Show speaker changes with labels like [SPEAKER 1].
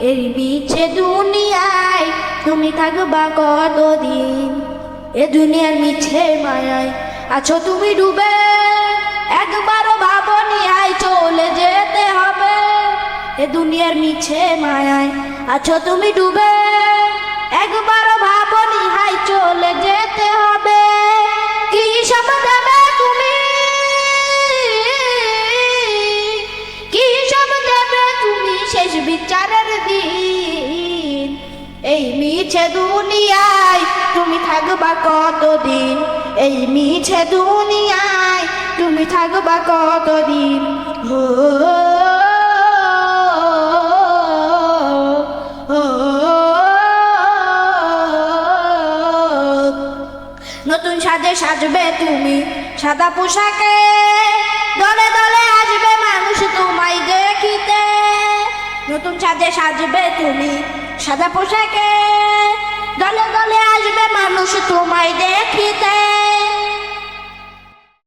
[SPEAKER 1] এই বিছে দুনিয়ায় তুমি থাকবা কতদিন? এ দুনিয়ার মিছে মায়ায় আছো তুমি ডুবে। একবারও ভাবনি আয় চলে যেতে হবে। এ দুনিয়ার মিছে মায়ায় আছো তুমি ডুবে। একবারও মিছে দুনিয়ায়, তুমি থাকবা কতদিন? এই মিছে দুনিয়ায়, তুমি থাকবা কতদিন? হো নতুন সাজে সাজবে তুমি সাদা পোশাকে। দলে দলে আসবে মানুষ তোমায় দেখিতে। নতুন সাজে সাজবে তুমি সাদা পোশাকে।